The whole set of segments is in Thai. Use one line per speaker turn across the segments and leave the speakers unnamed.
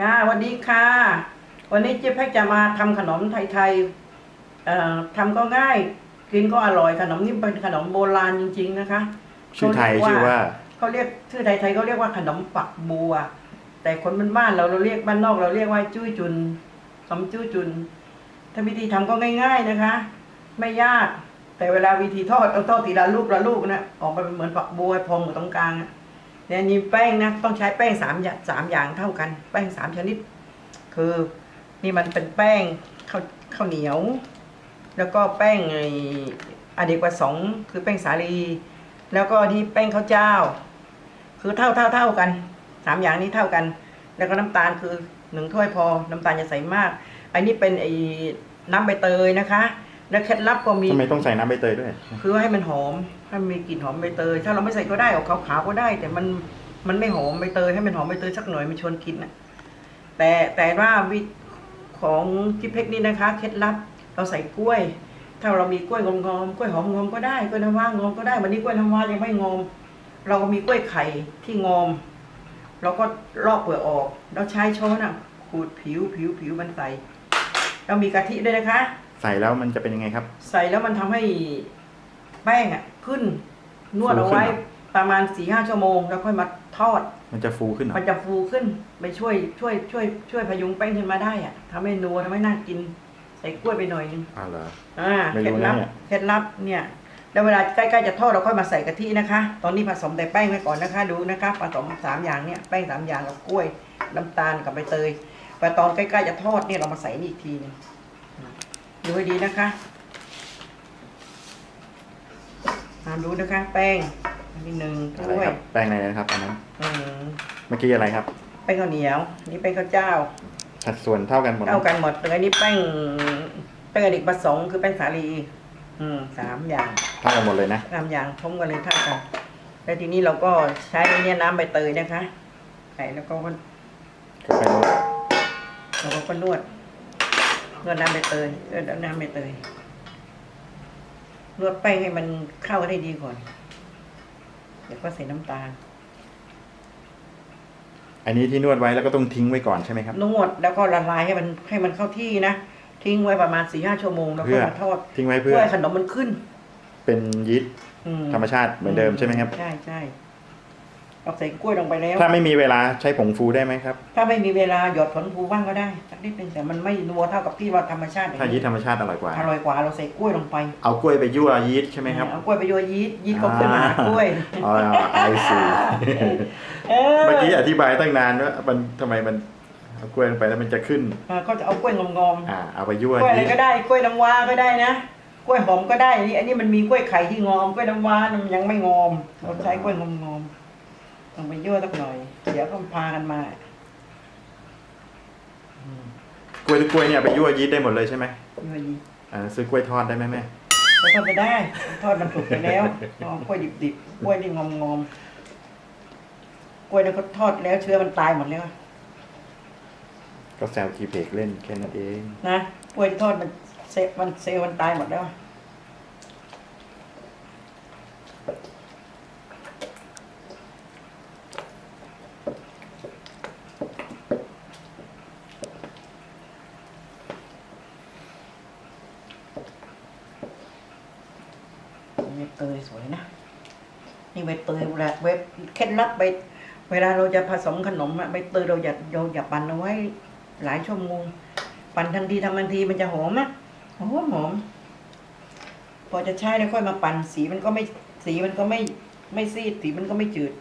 ค่ะวันนี้ค่ะ วันนี้เจ๊แพ็กจะมาทำขนมไทยๆเอ่อทำก็ง่าย กินก็อร่อยขนมนี่เป็นขนมโบราณจริง ๆ นะคะ
ชื่อไทยชื่อว่า
เขาเรียกชื่อไทยๆเขาเรียกว่าขนมปักบัว แต่คนบ้านๆเราเราเรียกบ้านนอกเราเรียกว่าจุ้ยจุนขนมจุ้ยจุนถ้าวิธีทำก็ง่าย ๆนะคะ ไม่ยาก แต่เวลาวิธีทอดต้องทอดทีละลูกละลูกนะออกมาเป็นเหมือนปักบัวพองอยู่ตรงกลางอะ เนี่ยนี่แป้งนะต้องใช้แป้งสามอย่างสามอย่างเท่ากัน แป้งสามชนิด คือนี่มันเป็นแป้งข้าวข้าวเหนียว แล้วก็แป้งไอ้อเนกประสงคือแป้งสาลี แล้วก็ที่แป้งข้าวเจ้า คือเท่าเท่าเท่ากันสามอย่างนี้เท่ากัน แล้วก็น้ำตาลคือหนึ่งถ้วยพอ น้ำตาลจะใส่มาก อันนี้เป็นไอ้น้ำใบเตยนะคะ แล้วเคล็ดลับก็มี
ทำไมต้องใส่น้ำใบเตยด้วย
คือให้มันหอมให้มันมีกลิ่นหอมใบเตย ถ้าเราไม่ใส่ก็ได้ออกขาวๆก็ได้ แต่มันมันไม่หอมใบเตยให้มันหอมใบเตยสักหน่อยมันชวนกินนะแต่แต่ว่าวิของจิเพกนี่นะคะ เคล็ดลับเราใส่กล้วย ถ้าเรามีกล้วยงอมๆกล้วยหอมงอมก็ได้กล้วยน้ำว้างอมก็ได้วันนี้กล้วยน้ำว้ายังไม่งอม เราก็มีกล้วยไข่ที่งอมเราก็ลอกเปลือกออก เราใช้ช้อนอะขูดผิวผิวผิวมันใส่เรามีกะทิด้วยนะคะ
ใส่แล้วมันจะเป็นยังไงครับ
ใส่แล้วมันทำให้แป้งอะ ขึ้นนวดเอาไว้
ฟูขึ้นเหรอ
ประมาณสี่ห้าชั่วโมง แล้วค่อยมาทอด
มันจะฟูขึ้นเหรอ
มันจะฟูขึ้นไปช่วยช่วยช่วยช่วยพยุงแป้งขึ้นมาได้อะทำให้นัวทำให้น่ากิน ใส่กล้วยไปหน่อยนึง
อ้าวเหรอ
อ่า
ไม่
เคล็
รู้
ดลับ
นะเนี่ย
เคล็ดลับเนี่ย แล้วเวลาใกล้ๆจะทอดเราค่อยมาใส่กะทินะคะ ตอนนี้ผสมแต่แป้งไว้ก่อนนะคะ ดูนะคะผสมสามอย่างเนี่ยแป้งสามอย่างกับกล้วยน้ำตาลกับใบเตยแต่ตอนใกล้ๆจะทอดเนี่ยเรามาใส่นี่อีกทีหนึง ดูให้ดีนะคะตามดูนะคะ แป้งอันที่หนึ่งก
อะไร
ล้วย
ครับแป้งอะไรนะครับอันนั้น
อืม
เมื่อกี้อะไรครับ
แป้งข้าวเหนียว นี่แป้งข้าวเจ้า
สัดส่วนเท่ากันหมดไหม
เท่ากันหมดแต่อันนี้แป้งแป้งอเนกประสงค์คือแป้งสาลี อืมสามอย่าง
เท่ากันหมดเลยนะ
สามอย่างพร้อมกันเลยเท่ากัน แล้วทีนี้เราก็ใช้เนี่ยน้ำใบเตยนะคะใส่แล้วก็
ก็ไปนวด
เราก็นวด นวดน้ำใบเตยนวดน้ำใบเตยนวดแป้งให้มันเข้ากันได้ดีก่อนเดี๋ยวก็ใส่น้ำตาล
อันนี้ที่นวดไว้แล้วก็ต้องทิ้งไว้ก่อนใช่ไหมครับ
นวดแล้วก็ละลายให้มันให้มันเข้าที่นะ ทิ้งไว้ประมาณสี่ห้าชั่วโมงแล้ว
เพื่
ก็
อ
มาทอด
ทิ้งไว้
เพื่
เพื่
อ
อ
ให้ขนมมันขึ้น
เป็นยีสต์
อืม
ธรรมชาติเหมือนเดิมใช่ไหมครับ
ใช่ใช่ เราใส่กล้วยลงไปแล้ว
ถ้าไม่มีเวลาใช้ผงฟูได้ไหมครับ
ถ้าไม่มีเวลาหยดผลภูบ้างก็ได้สักนิดนึงแต่มันไม่นัวเท่ากับที่ว่าธรรมชาติอย่าง
ถ้ายีส
นี้
ต์ธรรมชาติอร่อยกว่า
อร่อยกว่าเราใส่กล้วยลงไป
เอากล้วยไปยั่วยีสต์ใช่ไหมครับ
เอากล้วยไปโยนยีสต์ยีสต์ก็ขึ้นมาหากล้วย
อ๋อไอซี
เออ
เมื่อกี้อธิบายตั้งนานว่ามันทำไมมันเอากล้วยลงไปแล้วมันจะขึ้น
อ่าก็จะเอากล้วยงอม
อ่าเอาไปยั่ว
ๆกล้วยอะไร
ยีส
ก็
ต์
ได้กล้วยน้ำว้าก็ได้นะกล้วยหอมก็ได้อันนี้อันนี้มันมีกล้วยไข่ที่งอมกล้วยน้ำว้ามันยังไม่งอมเราใช้กล้วยงอมๆ ต้องไปยั่วสักหน่อย เดี๋ยวก็พากันมาอืม
กล้วยทุกกล้วยเนี่ยไปยั่วยีสต์ได้หมดเลยใช่ไหม
ยั่วยีสต์
อ่าซื้อกล้วยทอดได้ไหมแม่
เราทอดไปได้ ทอดมันสุกไปแล้วเอากล้วยดิบๆกล้วยที่งอมงอมๆกล้วยนั้นเขาทอดแล้วเชื้อมันตายหมดแล้ว
ก็แซวทีเพกเล่นแค่นั้นเอง
นะกล้วยที่ทอดมันเซลล์มันเซลล์มันตายหมดแล้วใบเตยสวยนะ นี่ใบเตยเวลาเว็บเคล็ดลับใบ เวลาเราจะผสมขนมอะใบเตยเราอย่าเราอย่าปั่นเอาไว้หลายชั่วโมง ปั่นทันทีทำทันทีมันจะหอมนะหอมหอมพอจะใช้แล้วค่อยมาปั่นสีมันก็ไม่สีมันก็ไม่ไม่ซีดสีมันก็ไม่จืด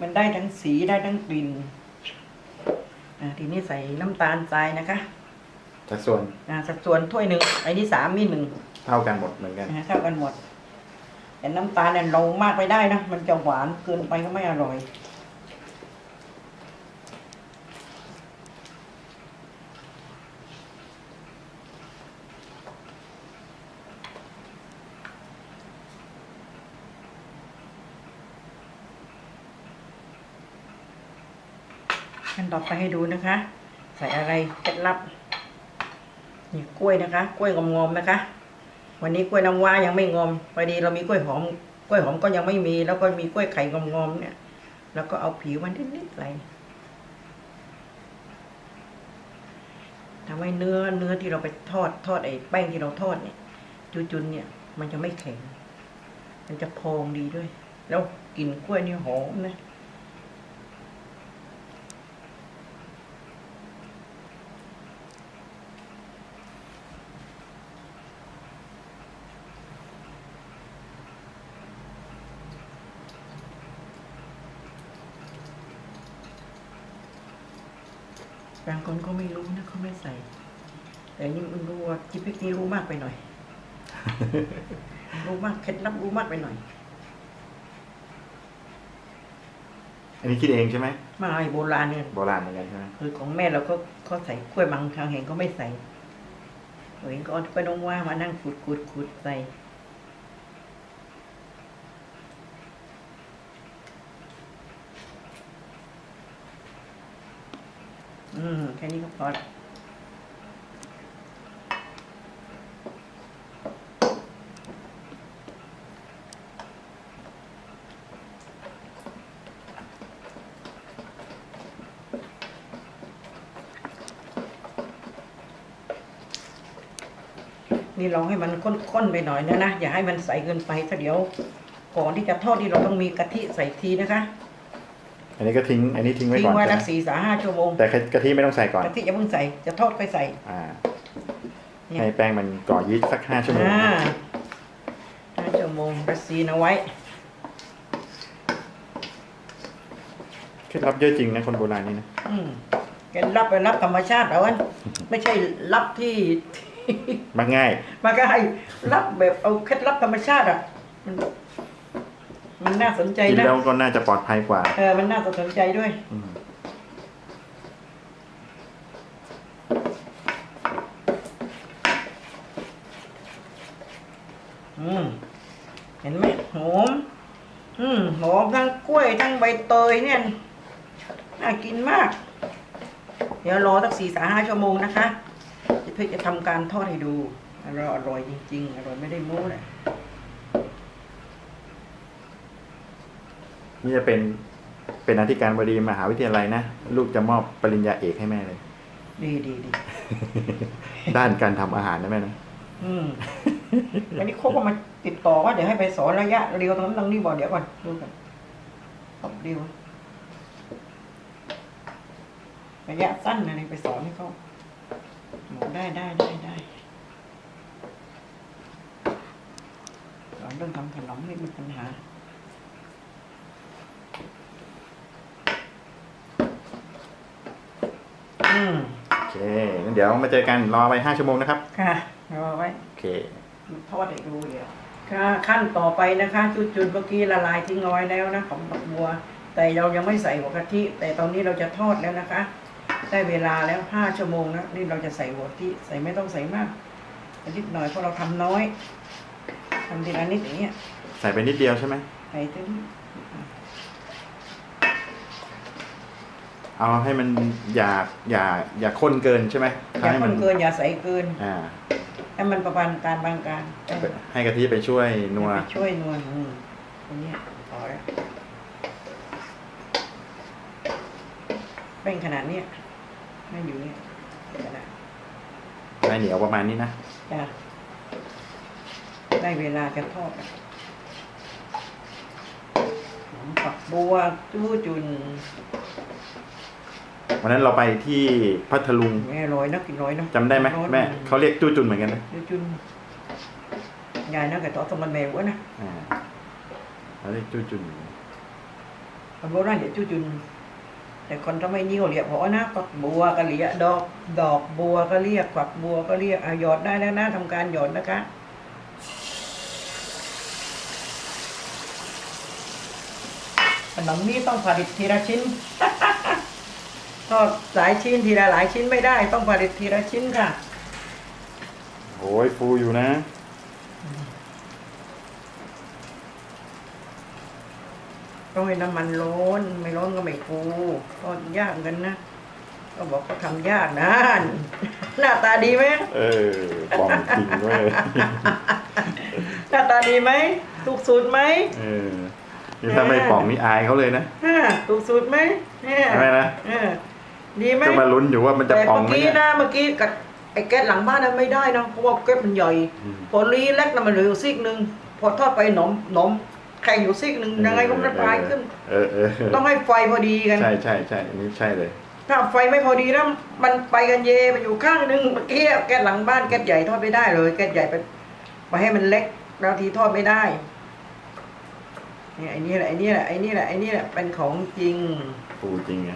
มันได้ทั้งสีได้ทั้งกลิ่นอ่าทีนี้ใส่น้ำตาลทรายนะคะ
สัดส่วน
อ่าสัดส่วนถ้วยหนึ่งไอ้นี่สามมีหนึ่ง
เท่ากันหมดเหมือนกัน
นะฮะเท่ากันหมด แต่น้ำตาลเนี่ยเรามากไปได้นะ มันจะหวานเกินไปก็ไม่อร่อย ขั้นต่อไปให้ดูนะคะ ใส่อะไรเคล็ดลับนี่กล้วยนะคะ กล้วยงอมๆนะคะ วันนี้กล้วยน้ำว้ายังไม่งอมพอดีเรามีกล้วยหอมกล้วยหอมก็ยังไม่มี แล้วก็มีกล้วยไข่งอมๆเนี่ยแล้วก็เอาผิวมันนิดๆไปทำให้เนื้อเนื้อที่เราไปทอดทอดไอ้แป้งที่เราทอดเนี่ย จุนๆเนี่ย มันจะไม่แข็ง มันจะพองดีด้วย แล้วกลิ่นกล้วยนี่หอมนะ บางคนก็ไม่รู้นะเขาไม่ใส่ แต่นี่มันรู้ว่าจิพิกนี่รู้มากไปหน่อย รู้มากเคล็ดลับรู้มากไปหน่อย
อันนี้คิดเองใช่ไหม
มาไอ้โบราณเนี่ย
โบราณเหมือนกันใช่ไหม
คือของแม่เราก็เขาใส่กล้วยบางทางเห็นก็ไม่ใส่เห็นก็เอาไปน้องว่ามานั่งขูดขูดขูดใส่ อืมแค่นี้ก็พอละนี่ลองให้มันข้นๆไปหน่อยนะนะ อย่าให้มันใสเกินไปถ้าเดี๋ยวก่อนที่จะทอดที่เราต้องมีกะทิใส่ทีนะคะ
อันนี้ก็ทิ้ง อันนี้ทิ้งไว้
ทิ้
ก่
ง
อน
ไว้
ใช่
สั
ไห
ก
ม
สี่สาห้าชั่วโมง
แต่กะทิไม่ต้องใส่ก่อน
กะทิอย่าเพิ่งใส่ จะทอดค่อยใส่
อ่า
เนี่ย
ให้แป้งมันก่อยีสต์สักห้าชั่วโมง
อ่าห้าชั่วโมงประซีนเอาไว้
เคล็ดลับเยอะจริงนะคนโบราณนี่นะ
อืมแกรับไปรับธรรมชาติเอาวันไม่ใช่รับที่
มักง่าย
มาก็ให้รับแบบเอาเคล็ดลับธรรมชาติอะมัน มันน่าสนใจ
กิน
นะ
แล้วก็น่าจะปลอดภัยกว่า
เออมันน่าสนใจด้วย
อืม
อืม เห็นไหมหอม อืมหอมทั้งกล้วยทั้งใบเตยเนี่ย น่ากินมาก เดี๋ยวรอสักสี่สาห้าชั่วโมงนะคะเพื่อจะทำการทอดให้ดูอร่อยอร่อยจริง ๆ อร่อยไม่ได้โม้เลย
นี่จะเป็นเป็นอธิการบดีมหาวิทยาลัยนะลูกจะมอบปริญญาเอกให้แม่เลย
ดีดีดี
ด้านการทำอาหารนะแม่นะ
อืมอันนี้เขาก็มาติดต่อว่าเดี๋ยวให้ไปสอนระยะเรียวตรงนั้นตรงนี้บอกเดี๋ยวก่อนดูกันตบเรียวระยะสั้นอะไรไปสอนให้เขาบอกได้ได้ได้ได้สอนเรื่องทำขนมไม่มีปัญหา อืม
โอเคงั้นเดี๋ยวมาเจอกันรอไปห้าชั่วโมงนะครับ
ค่ะรอไว้
โอเค
ทอดให้ดูเดี๋ยวค่ะขั้นต่อไปนะคะจุดจุดๆเมื่อกี้ละลายทิ้งเอาไว้แล้วนะของดอกบัว แต่เรายังไม่ใส่หัวกะทิ แต่ตอนนี้เราจะทอดแล้วนะคะ ได้เวลาแล้วห้าชั่วโมงนะนี่เราจะใส่หัวกะทิใส่ไม่ต้องใส่มากใส่นิดหน่อยเพราะเราทำน้อยทำทีละนิดอย่างเงี้ย
ใส่ไปนิดเดียวใช่ไหม
ใส่ถึง
เอาให้มันอย่าอย่าอย่าข้นเกินใช่ไหม
อย่า
ให้
ข้
มัน
เกินอย่าใส่เกิน
อ่า
ให้มันประมาณการบางการ
ให้กะทิไปช่วยนัว
ไปช่วยนวลอืมตรงเนี้ยพอแล้วเป็นขนาดเนี้ยไม่อยู่เนี่ยขนาด
ให้เหนียวประมาณนี้นะ
จ้ะได้เวลาจะทอดแล้วหอมฝักบัวจู้จุน
วันนั้นเราไปที่พัทลุง
แม่ร้อยนะกินร้อยนะ
จำได้ไหม
ร้อย
แม่เขาเรียกจู้จุนเหมือนกันนะ
จู้จุนยายนะกับต่อสมันแมวอะนะ
อ่าเขาเรียกจู้จุน
คนโบราณเดี๋ยวจู้จุน แต่คนทำไมนี่เขาเรียกเพราะนะฝักบัวก็เรียกดอกดอกบัวก็เรียกฝักบัวก็เรียกอะหยอดได้แล้วนะทำการหยอดนะคะขนมนี้ต้องผลิตทีละชิ้น ทอดหลายชิ้นทีละหลายชิ้นไม่ได้ ต้องผลิตทีละชิ้นค่ะ
โอ้ยฟูอยู่นะ
ต้องให้น้ำมันร้อนไม่ร้อนก็ไม่ฟูทอดยากเหมือนกันนะ ก็บอกเขาทำยากนะหน้าตาดีไหม
เออปองจริงเว้ย
หน้าตาดีไหมถูกสูตรไหม
เออนี่ถ้าไม่ปองนี่อายเขาเลยนะ
ฮะถูกสูตรไหมฮะ
ใช่ไหมนะ
เออ ดีไหม
ก็มาลุ้นอยู่ว่ามันจะ
แต่
ป่อง
เมื่อ
ไหม
กี้
เนี่ย
นะเมื่อกี้กับไอ้แก๊สหลังบ้านนั้นไม่ได้นะเพราะว่าแก๊สมันใหญ่
อืม
พอรีเล็กนะมันเหลืออยู่ซีกหนึ่งพอทอดไปหนมหนมแข็งอยู่ซีกหนึ่งยังไงก็มันปลายขึ้น
เออเออเออ
ต้องให้ไฟพอดีกัน
ใช่ใช่ใช่อันนี้ใช่เลย
ถ้าไฟไม่พอดีแล้วมันไปกันเยไปอยู่ข้างหนึงเมื่อกี้แก๊สหลังบ้านแก๊สใหญ่ทอดไม่ได้เลย แก๊สใหญ่ไปไปให้มันเล็กบางทีทอดไม่ได้เนี่ยไอ้นี่แหละไอ้นี่แหละไอ้นี่แหละไอ้นี่แหละเป็นของจริง
ปูจริงไง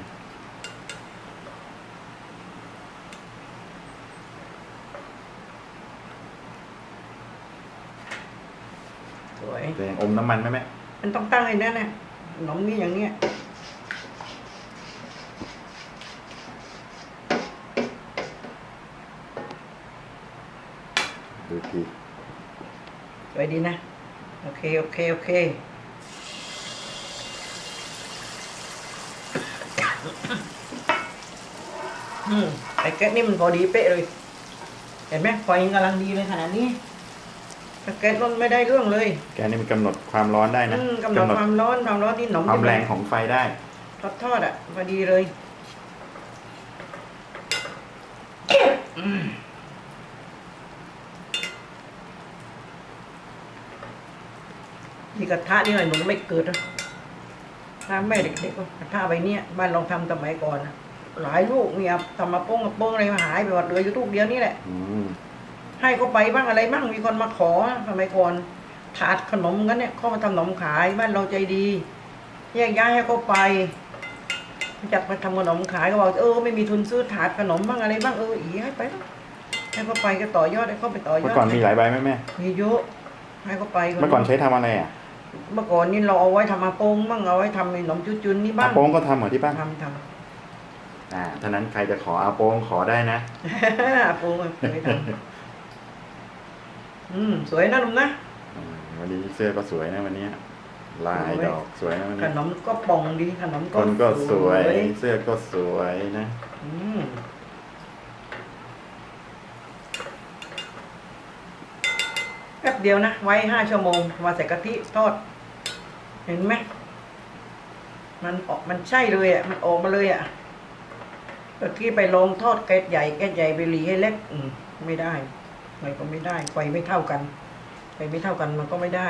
วย
แต่ยังอมน้ำมันไหมแม่
มันต้องตั้งไอ้นั่นน่ะขนมนี่อย่างเนี้ย
ดูที
สวยดีนะ โอเค โอเค โอเค อืมไอ้แก๊สนี่มันพอดีเป๊ะเลย เห็นไหมไฟกำลังดีเลยขนาดนี้ แต่แก๊สมันไม่ได้เรื่องเลย
แกนี่มันกำหนดความร้อนได้นะ
อืมกำหนดความร้อนความร้อนที่หนม
ความแรงของไฟได้
ทอดทอดๆอะพอดีเลยอืมนี่กระทะนี่หน่อยหนูไม่เกิดนะถ้าแม่เด็กๆก็กระทะใบเนี้ยบ้านลองทำสมัยก่อนนะหลายลูกเนี่ยทำมาโป้งมาโป้งอะไรมาหายไปหมดเหลืออยู่ลูกเดียวนี่แหละ
อืม
ให้เขาไปบ้างอะไรบ้างมีคนมาขอสมัยก่อนถาดขนมกันเนี่ยเขามาทำขนมขายบ้านเราใจดีแยกย้ายให้เขาไปจัดมาทำขนมขายก็บอกเออไม่มีทุนซื้อถาดขนมบ้างอะไรบ้างเอออีให้ไปเถอะให้เขาไปก็ต่อยอดให้เขาไปต่อยอ
เมื่
ด
อก่อนมีหลายใบไหมแม่
มีเยอะให้เขาไป
เมื่อก่อนใช้ทำอะไรอะ
เมื่อก่อนนี่เราเอาไว้ทำอาโปงบ้างเอาไว้ทำขนมจุจุนนี่บ้า
อางโป้งก็ทำเหมือนที่บ้าน
ทำท
อ่าท่านั้นใครจะขออาโป้งขอได้นะำ
อาโปงเคยทำ อืมสวยนะลุงนะ
อืมวันนี้เสื้อก็สวยนะวันนี้ลายดอกสวยนะวัน
ข
นี้
นมก็ป่องดีขนม
คนก็สวย
สวย
เสื้อก็สวยนะ
อืมแป๊บเดียวนะ ไว้ห้าชั่วโมงมาใส่กะทิทอด เห็นไหมมันออกมันใช่เลยอะ มันออกมาเลยอะตะกี้ไปลองทอดแก๊สใหญ่แก๊สใหญ่ไปหลีให้เล็ก อืมไม่ได้ มันก็ไม่ได้ไฟไม่เท่ากันไฟไม่เท่ากันมันก็ไม่ได้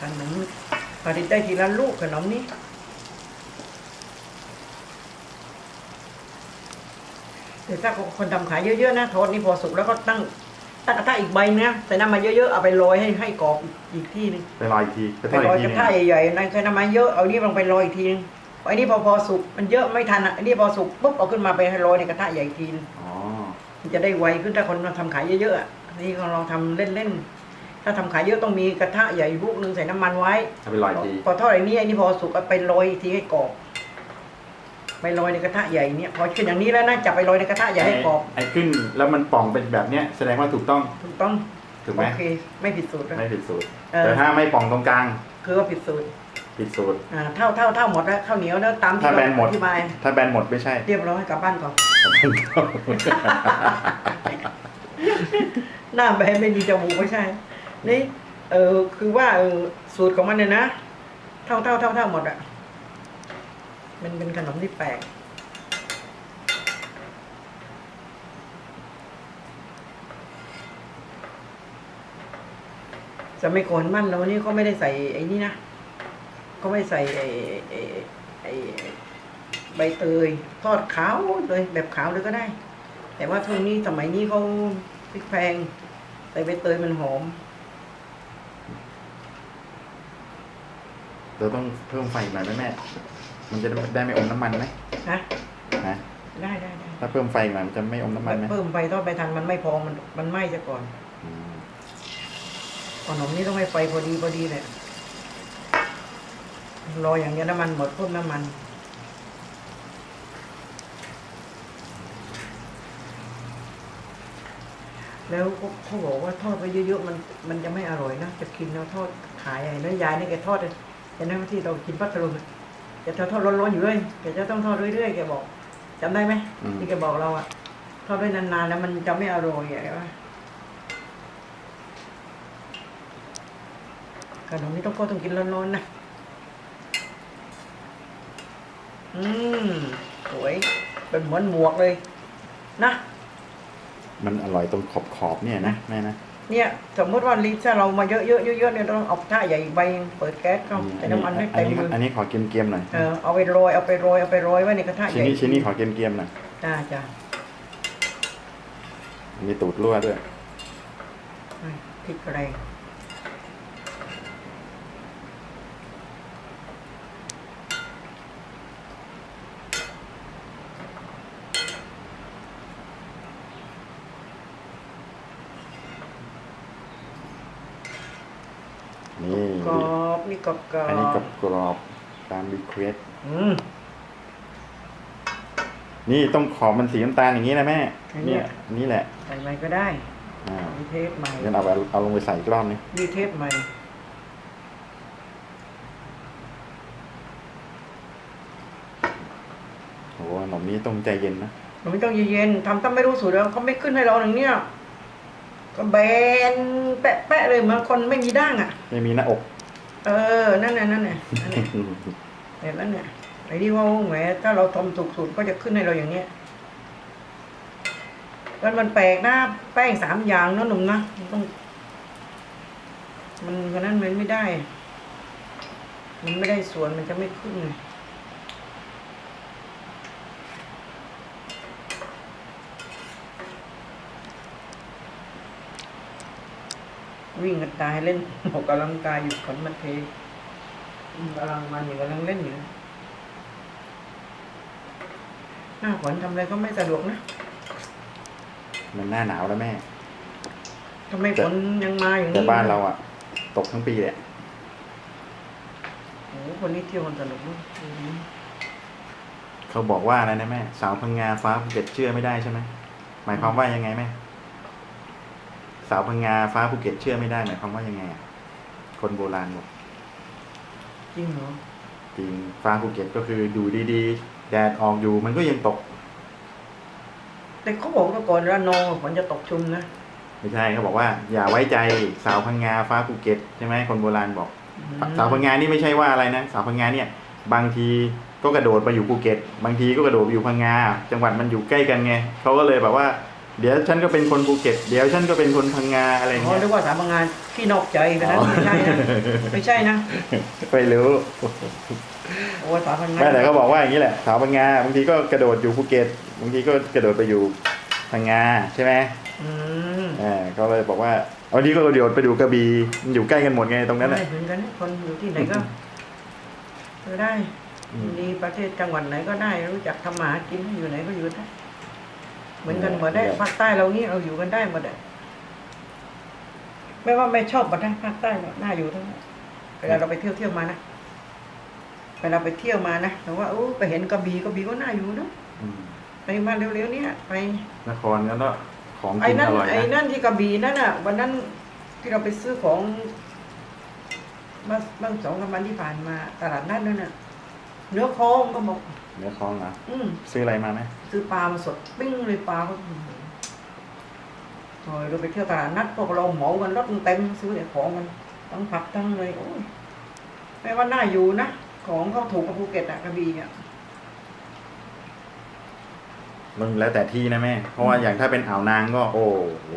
ขนมผลิตได้ทีละลูกขนมนี้แต่ถ้าคนทำขายเยอะๆนะทอดนี่พอสุกแล้วก็ตั้ง ตั้งกระทะอีกใบนะใส่น้ำมันเยอะๆเอาไปโรยให้ให้กรอบอีกที่หนึง
ไปรออีกทีไป
ไป
ทอด
โร
อี
ย
กที
กระ
หนึง
ทะใหญ่ๆนั่นใส่น้ำมันเยอะเอานี่ลงไปโรยอีกทีนึงไอ้นี่พอพอสุกมันเยอะไม่ทันอะไอ้นี่พอสุกปุ๊บเอาขึ้นมาไปให้โรยในกระทะใหญ่อีกทีนึง
อ๋อ
มันจะได้ไวขึ้นถ้าคนมาทำขายเยอะๆอะนี่ก็ลองทำเล่นๆถ้าทำขายเยอะต้องมีกระทะใหญ่ลูกหนึงใส่น้ำมันไว้
เอาไปรออีกที
พอทอดไอ้นี่ไอ้นี่พอสุกเอาไปโรยอีกทีให้กรอบ ไปโรยในกระทะใหญ่เนี่ยพอขึ้นอย่างนี้แล้วนะจับไปโรยในกระทะใหญ่ให้กรอบ
ไอ้ขึ้นแล้วมันป่องเป็นแบบเนี้ยแสดงว่าถูกต้อง
ถูกต้อง
ถูกไหม
โอเคไม่ผิดสูตรนะ
ไม่ผิดสูตร
เออ
แต่ถ้าไม่ป่องตรงกลาง
คือว่าผิดสูตร
ผิดสูตร
อ่าเท่าเท่าเท่าหมดแล้วข้าวเหนียวแล้วตามที่
ถ้าแบ
เรา
นหมด
อธิบาย
ถ้าแบนหมดไม่ใช่
เรียบร้อยกลับบ้านก่อนหน้าแบนไม่มีจมูกไม่ใช่ นี่ เออคือว่าเออสูตรของมันเนี่ยนะ เท่าเท่าเท่าเท่าหมดอะ มันเป็นขนมที่แปลกจะไม่ก่อนมั่นเรานี่ก็ไม่ได้ใส่ไอ้นี่นะ ก็ไม่ใส่ไอ้ไอ้ไอ้ใบเตยทอดขาวเลยแบบขาวเลยก็ได้ แต่ว่าทุนนี้สมัยนี้เขาพริกแพงใส่ใบเตยมันหอม
เราต้องเพิ่มไฟหน่อยไหมแม่ มันจะได้ไม่อมน้ำมันไหม
นะ
นะ
ได้ได้ได้
ถ้าเพิ่มไฟหน่อยมันจะไม่อมน้ำมันไหม
เพิ่มไปทอดไปทันมันไม่พอมันมันไหม้ซะก่อน
อืม
ขนมนี่ต้องให้ไฟพอดีพอดีเลยรออย่างเดียวน้ำมันหมดเพิ่มน้ำมัน แล้วเขาเขาบอกว่าทอดไปเยอะๆมันมันจะไม่อร่อยนะจะกินแล้วทอดขายไอ้นั่นยายนี่แกทอดเลยแกนั่งที่เรากินพัทลุงอะ แกจะทอดร้อนๆอยู่เลยแกจะต้องทอดเรื่อยๆแกบอกจำได้ไหมที่แกบอกเราอะทอดด้วยนานๆแล้วมันจะไม่อร่อยอะว่าขนมนี้ต้องก็ต้องกินร้อนๆนะอืมสวยเป็นเหมือนหมวกเลย นะ
มันอร่อยตรงขอบขอบๆเนี่ยนะแม่นะ
เนี่ยสมมติว่าลิซ่าเรามาเยอะๆเยอะๆเนี่ยต้องเอาท่าใหญ่อีกใบเปิดแก๊สเข้าแต่น้ำมันไม่
อั
เต็ม
นี้
มือ
อันนี้ขอเกรียมๆหน่อย
เออเอาไปโรยเอาไปโรยเอาไปโรยไว้ในกระทะให
ชิ้น
ญ่
นี้ชิ้นนี้ขอเกรียมๆหน่อย
จ้าจ้า
มีตูดรั่วด้วย
พริกแรง
นี่
กรอบนี่กรอบกรอบ
อันนี้กับกรอบตามรีเควส
อืม
นี่ต้องขอบมันสีน้ำตาลอย่างนี้นะแม่
อันเนี้
เนี่ยยอันนี้แหละ
ใส่ใหม่ก็ได้
อ่า
มีเทสใหม่
งั้นเอาไปเอาลงไปใส่อีกรอบนึง
มีเทสใหม่
โอ้โหขนมนี้ต้องใจเย็นนะ
หนูไม่ต้องเย็นๆทำตั้งไม่รู้สูตรแล้วเขาไม่ขึ้นให้เราอย่างเนี้ย ก็แบนแปะๆเลยเหมือนคนไม่มีด่างอะ
ไม่มีหน้าอก
เออ นั่นน่ะนั่นน่ะนั่นน่ะเห็นแล้วเนี่ยไอ้ที่ว่าแหมถ้าเราทำถูกสูตรก็จะขึ้นให้เราอย่างเนี้ยแล้วมันแปลกนะแป้งสามอย่างนะหนุ่มนะมันต้อง มันเพราะนั้นมันไม่ได้ มันไม่ได้ส่วนมันจะไม่ขึ้นไง วิ่งกันตายเล่นออกกำลังกายอยู่ขนมันเทกำลังมันอยู่กำลังเล่นอยู่หน้าฝนทำอะไรก็ไม่สะดวกนะ
มันหน้าหนาวแล้วแม่
ทำไมฝนยังมาอย่างนี้
แต่บ้านเราอะ ตกทั้งปีแหละ
โอ้โหคนนี้เที่ยวกันสนุกนะอืม
เขาบอกว่าอะไรนะแม่ สาวพังงาฟ้าภูเก็ตเชื่อไม่ได้ใช่ไหมหมายความว่ายังไงแม่ สาวพังงาฟ้าภูเก็ตเชื่อไม่ได้หมายความว่ายังไงอะคนโบราณบอก
จริงเหรอ
จริงฟ้าภูเก็ตก็คือดูดีๆ แดดออกอยู่มันก็ยังตก
แต่เขาบอกว่าก่อนระนองฝนจะตกชุมนะ
ไม่ใช่เขาบอกว่า อย่าไว้ใจสาวพังงาฟ้าภูเก็ตใช่ไหมคนโบราณบอก
อืม
สาวพังงานี่ไม่ใช่ว่าอะไรนะสาวพังงาเนี่ย บางทีก็กระโดดไปอยู่ภูเก็ต บางทีก็กระโดดไปอยู่พังงาจังหวัดมันอยู่ใกล้กันไงเขาก็เลยแบบว่า เดี๋ยวฉันก็เป็นคนภูเก็ต เดี๋ยวฉันก็เป็นคนพังงาอะไร
อ๋อ
เงี้ย
นึกว่าสามงานที่นอกใจกันนะไม่ใช่นะไม่ใช่นะ
ไม่รู้
โอ้สามงาน
แม่แต่เขาบอกว่าอย่างนี้แหละสาวพังงาบางทีก็กระโดดอยู่ภูเก็ตบางทีก็กระโดดไปอยู่พังงาใช่ไหม
อืม
อ่าเขาเลยบอกว่าบางทีก็กระโดดไปอยู่กระบี่มันอยู่ใกล้กันหมดไงตรงนั้นแหละ
ไม่เหมือนกันนะคนอยู่ที่ไหนก็ก็ได้
อืม
ดีประเทศจังหวัดไหนก็ได้รู้จักทำมาหากินอยู่ไหนก็อยู่ได้ เหมือนกันหมดได้ภาคใต้เรานี่เราอยู่กันได้หมดอะไม่ว่าไม่ชอบหมดนะภาคใต้เนี่ยน่าอยู่ทั้งนั้นเวลาเราไปเที่ยวเที่ยวมานะเวลาไปเที่ยวมานะแต่ว่าโอ้ไปเห็นกระบี่กระบี่ก็น่าอยู่เนอะ
อืม
ไปมาเร็วๆเนี่ยไป
นครก็ต้องของ
ไอ้
กิน
นั่
อนร่อย
ไอ้
นะ
นั่นที่กระบี่นั่นอะ วันนั้นที่เราไปซื้อของเมื่อเมื่อสองสามวันที่ผ่านมาตลาดนัดนั่นน่ะเนื้อโค้งก็บอก
เนื้อคลองเหรอ
อืม
ซื้ออะไรมาไหม
ซื้อปลามาสดปิ้งเลยปลาก็โอ้ยเราไปเที่ยวตลาดนัดพวกเราเหมากันรถมันเต็มซื้อแต่ของกันทั้งผักทั้งเลยโอ้ยแม้ว่าน่าอยู่นะของเขาถูกกับภูเก็ตอะกระบี่อะ
มันแล้วแต่ที่นะแม่ เพราะว่าอย่างถ้าเป็นอ่าวนางก็โอ้โห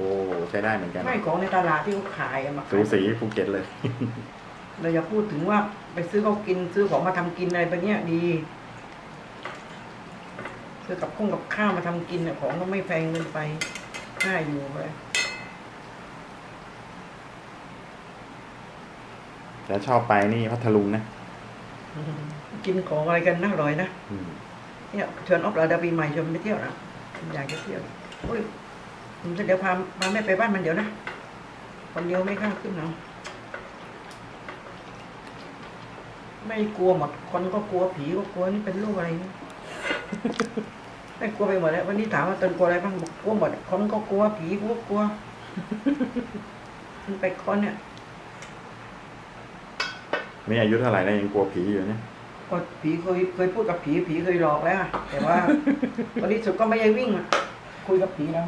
ใช้ได้เหมือนกัน
ไม่ของในตลาดที่เขาขายอะมา
สู
ขาย
สีภูเก็ตเลย
เราอย่าพูดถึงว่าไปซื้อเขากินซื้อของมาทำกินอะไรไปเนี้ยดี ซื้อกับข้งกับข้าวมาทำกินเนี่ยของก็ไม่แพงเกินไปน่าอยู่เลย
แล้วชอบไปนี่พัทลุงนะ
กินของอะไรกันน่าอร่อยนะ
อืม
เนี่ยชวนออฟเราเดาปีใหม่ชวนไปเที่ยวนะอยากจะเที่ยวโอ้ยผมจะเดี๋ยวพาพาแม่ไปบ้านมันเดี๋ยวนะคนเดียวไม่กล้าขึ้นเนาะไม่กลัวหมดคนก็กลัวผีก็กลัวนี่เป็นโรคอะไรเนี่ย ไม่กลัวไปหมดแล้ววันนี้ถามว่าตนกลัวอะไรบ้างบอกกลัวหมดคนก็กลัวผีก็กลัวมันไปคนเนี่ย
นี่อายุเท่าไหร่แล้วยังกลัวผีอยู่เนี่ย
ก็ผีเคยเคยพูดกับผีผีเคยหลอกแล้วอะแต่ว่าวันนี้สุดก็ไม่ได้วิ่งอะคุยกับผีแล้ว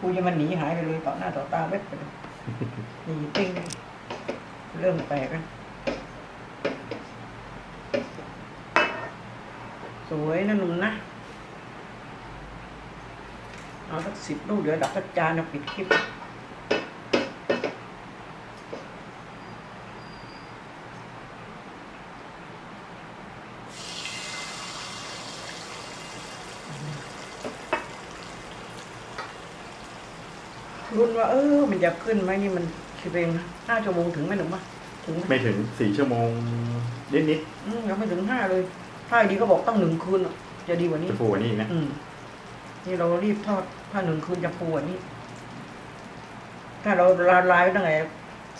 คุยจะมันหนีหายไปเลยต่อหน้าต่อตาเว็บไปเลยหนีติ้งเลยเริ่มแปลกแล้ สวยนะหนุ่มนะ เอาสักสิบลูกเดี๋ยวดับสักจานนะปิดคลิปรุนว่าเออมันจะขึ้นไหมนี่มันคิดเองห้าชั่วโมงถึงไหมหนุ่มวะถึงไหม
ไม่ถึงสี่ชั่วโมงนิดนิด
อืมยังไม่ถึงห้าเลย ถ้าดีก็บอกต้องหนึ่งคืนอะจะดีกว่า
ๆ
นี้
จะฟูกว่านี้อีกนะ
อืม นี่เรารีบทอดถ้าหนึ่งคืนจะฟูกว่านี้ ถ้าเราละลายไว้ตั้งแต่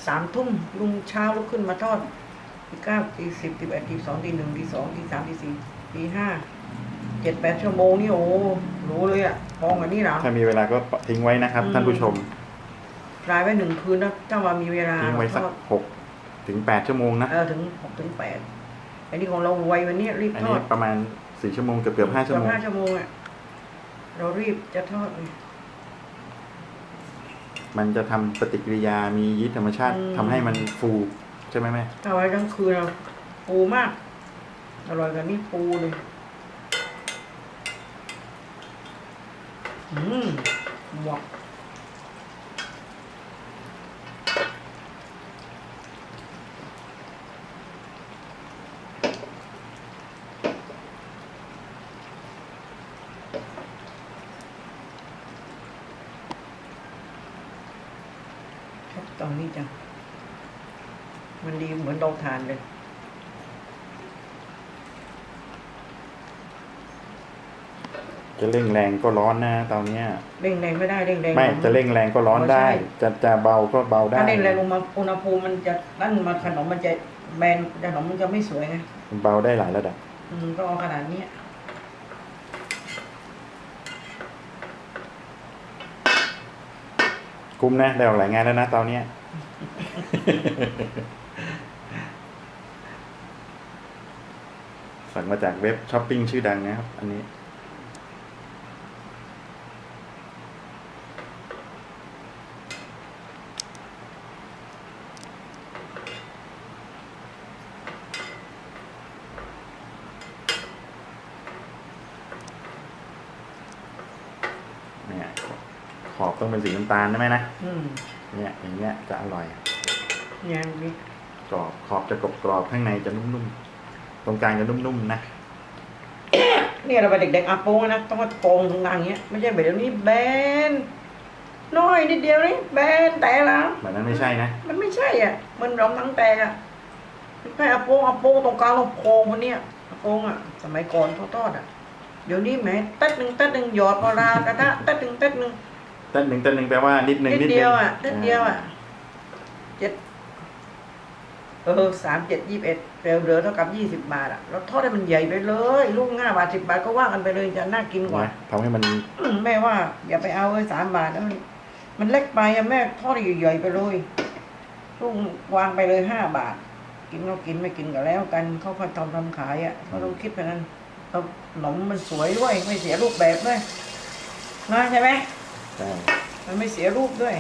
สามทุ่มลุงเช้าลุกขึ้นมาทอดตีเก้าตีสิบตีแปดตีสองตีหนึ่งตีสองตีสามตีสี่ตีห้าเจ็ดแปดชั่วโมงนี่โอ้รู้เลยอะมองอันนี้เหรอ
ถ้ามีเวลาก็ทิ้งไว้นะครับ
อืม
ท่านผู้ชม
ลายไว้หนึ่งคืนนะถ้าว่ามีเวลา
ทิ้งไว้สัก
เราทอด
หกถึงแปดชั่วโมงนะ
เออถึงหกถึงแปด อันนี้ของเราไววันนี้รีบ
อัน
ทอ
นี้
ด
ประมาณสี่ชั่วโมงเกือบเกือบห้าชั่วโมง
ห้าชั่วโมงอะเรารีบจะทอดเลย
มันจะทำปฏิกิริยามียีสต์ธรรมชาติ
อืม
ทำให้มันฟูใช่ไหมแม่
ถ้าไว้ทั้งคืนเราปูมาก อร่อยกว่านี้ปูเลยอืมหมวกชอบตอนนี้จัง มันดีเหมือนเราทานเลย
จะเร่งแรงก็ร้อนนะตอนเนี้ย
เร่งแรงไม่ได้เร่งแรง
ไม่
ของ
จะเร่งแรงก็ร้อนได้
อ๋อใช่
จะจะเบาก็เบาได้
ถ้าเร่งแรงลงมาอุณหภูมิมันจะนั่นมาขนมมันจะแบนขนมมันจะไม่สวยไง
มันเบาได้หลายระดับ
อืมก็เอาขนาดเนี้ย
คุ้มนะได้ออกหลายงานแล้วนะตอนเนี้ยสั่งมาจากเว็บช้อปปิ้งชื่อดังนะครับ อันนี้ เนี่ยขอบ ต้องเป็นสีน้ำตาลได้ไหมนะ
อืม
เนี่ยอย่างเงี้ยจะอร่อย
เนี่ยมี
กรอบขอบจะกรอบกรอบๆข้างในจะนุ่มๆตรงกลางจะนุ่มๆนะ
เนี่ยเราไปเด็กๆอาโปงนะต้องมาโปงตรงกลางอย่างเงี้ยไม่ใช่แบบเดี๋ยวนี้แบนน้อยนิดเดียวนี่แบนแต่ละ
แบบนั้นไม่ใช่นะ
มันไม่ใช่อะ มันร้องทั้งแตกอะไม่ใช่อาโปงอาโปงตรงกลางเราโพงคนเนี้ยอาโปงอะ สมัยก่อนทอดๆอะเดี๋ยวนี้แหมเตัดหนึ่งเตัดหนึ่งหยอดปลารากระทะเตัดหนึ่งเตัดหนึ่ง
เต้นหนึ่งเต้นหนึ่งแปลว่านิดหนึ่ง
นิ
นิ
ด
ด
เดียว
หนึ่ง
อะนิดเดียวอะเจ็ดเออสามเจ็ดยี่สิบเอ็ดเร็วเหลือเท่ากับยี่สิบบาทอะเราทอดให้มันใหญ่ไปเลย ลูกห้าบาทสิบบาทก็ว่ากันไปเลยจะน่ากินกว่า
นะทำให้มัน
อืมแม่ว่า อย่าไปเอาเลยสามบาทแล้วมันมันเล็กไปอะแม่ทอดใหญ่ๆไปเลยลูกวางไปเลยห้าบาท กินก็กินไม่กินก็แล้วกันเขาก็ทำทำขายอะเขาต้องคิดไปนั้นเราขนมมันสวยด้วยไม่เสียรูปแบบด้วยนะใช่ไหม
ใช่
มันไม่เสียรูปด้วย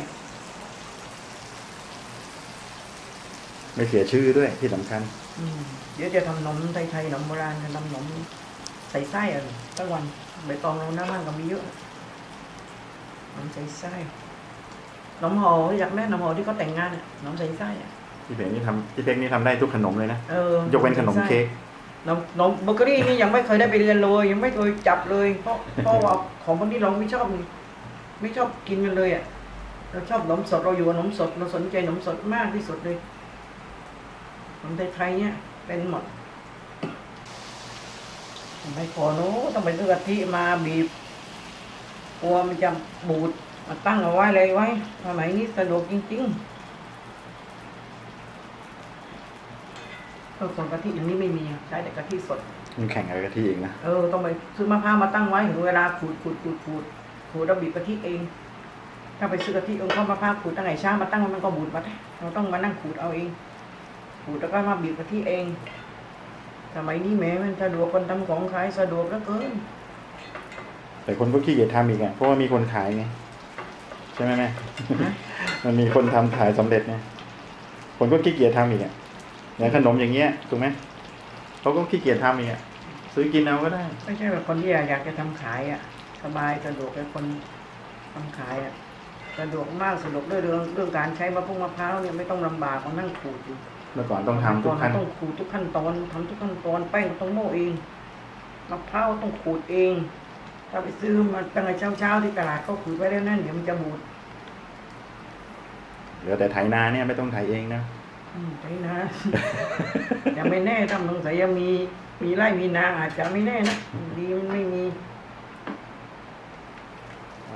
ไม่เสียชื่อด้วยที่สำคัญ
อืมเดี๋ยวจะทำขนมไทยๆขนมโบราณจะทำขนมใส่ไส้อะตั้งวันใบตองเราหน้าบ้านก็มีเยอะขนมใส่ไส้ขนมห่ออยากแม่ขนมห่อที่เขาแต่งงานอะขนมใส่ไส้อะ
ที่เพกนี่ทำที่เพกนี่ทำได้ทุกขนมเลยนะ
เออย
กเว้นขนมเค้ก
ขนมขนมเบเกอรี่นี่ยังไม่เคยได้ไปเรียนเลย ยังไม่เคยจับเลยเพราะเพราะว่าของพวกนี้เราไม่ชอบนี่ ไม่ชอบกินกันเลยอะ เราชอบขนมสดเราอยู่กับขนมสดเราสนใจขนมสดมากที่สุดเลยขนมไทยๆเนี่ยเป็นหมดไม่พอโน้ต้องไปซื้อกะทิมาบีบกลัวมันจะบูดมาตั้งเอาไว้เลยไว้สมัยนี้สะดวกจริงๆเออส่วนกะทิอย่างนี้ไม่มีอะใช้แต่กะทิสด
มันแข่งกับกะทิเองนะ
เออ ต้องไปซื้อมะพร้าวมาตั้งไว้ถึงเวลาขูดขูดขูดขูดขูด แล้วบีบกะทิเองถ้าไปซื้อกะทิเองเข้ามะพร้าวขูดตั้งไหนช้ามาตั้งไว้มันก็บูดมาได้เราต้องมานั่งขูดเอาเอง ขูดแล้วก็มาบีบกะทิเองสมัยนี้แหม้มันสะดวกคนทำของขายสะดวกเหลือเกิน
สแต่คนก็ขี้เกียจทำอีกอะเพราะว่ามีคนขายไงใช่ไหมแม่
นะ
มันมีคนทำขายสำเร็จไงคนก็ขี้เกียจทำอีกอะอย่างขนมอย่างเงี้ยถูกไหมเขาก็ขี้เกียจทำอีกอะซื้อกินเอาก็ได้
ไม่ใช่แบบคนที่อยากจะทำขายอะ สบายสะดวกให้คนทำขายอะสะดวกมากสะดวกด้วยเรื่องเรื่องการใช้มะพร้าวมะพร้าวเนี่ยไม่ต้องลำบากมานั่งขูดอยู่
เมื่อก่อนต้องทำทุกขั้น
ต้องขูดทุกขั้นตอนทำทุกขั้นตอนแป้งก็ต้องโม่เองมะพร้าวต้องขูดเองถ้าไปซื้อมาตั้งแต่เช้าๆที่ตลาดเขาขูดไว้แล้วนั่นเดี๋ยวมันจะบูด
เหลือแต่ไถนาเนี่ยไม่ต้องไถเองนะ
อืมใช่นะยังไม่แน่ถ้าสงสัยยังมีมีไร่มีนาอาจจะไม่แน่นะดีมันไม่มี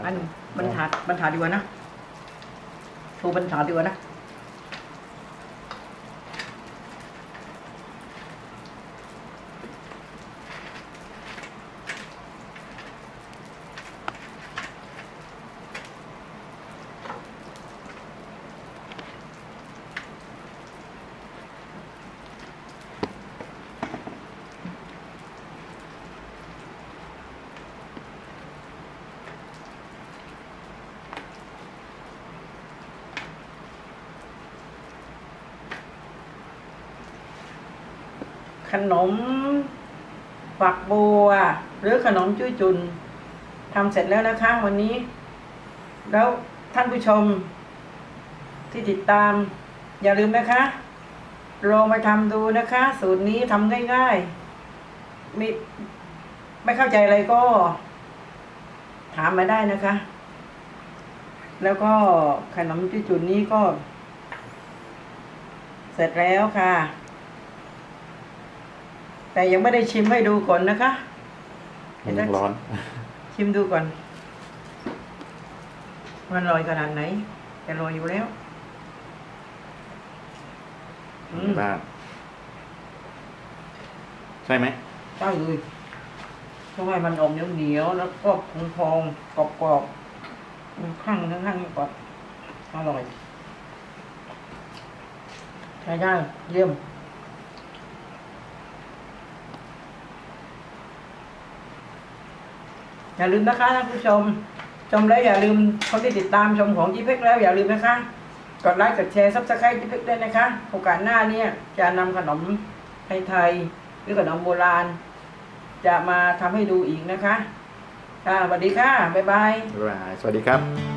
อันบรรทัดบรรทัดดีกว่านะโทรบรรทัดดีกว่านะ ขนมฝักบัว หรือขนมจุ้ยจุนทำเสร็จแล้วนะคะวันนี้ แล้วท่านผู้ชมที่ติดตาม อย่าลืมนะคะลองไปทำดูนะคะ สูตรนี้ทำง่ายๆไม่ไม่เข้าใจอะไรก็ ถามมาได้นะคะ แล้วก็ขนมจุ้ยจุนนี้ก็ เสร็จแล้วค่ะ แต่ยังไม่ได้ชิมให้ดูก่อนนะคะ
มันยังร้อน
ชิมดูก่อน มันอร่อยขนาดไหน แต่อร่อยอยู่แล้วอืม
บ้างใช่ไหม
ใช่เลยต้องให้มันอมเหนียวเหนียวๆแล้วก็พองพองๆกรอบกรอบๆข้างข้างข้างๆกรอบอร่อย ใช้ได้เยี่ยม อย่าลืมนะคะท่านผู้ชม ชมแล้วอย่าลืมคนที่ติดตามชมของจีเพ็กแล้วอย่าลืมนะคะ กดไลค์กดแชร์ซับสไครต์จีเพ็กด้วยนะคะ โอกาสหน้าเนี่ยจะนำขนมไทยๆหรือขนมโบราณ จะมาทำให้ดูอีกนะคะ ค่ะสวัสดีค่ะ บ๊ายบาย
บ๊ายบายสวัสดีครับ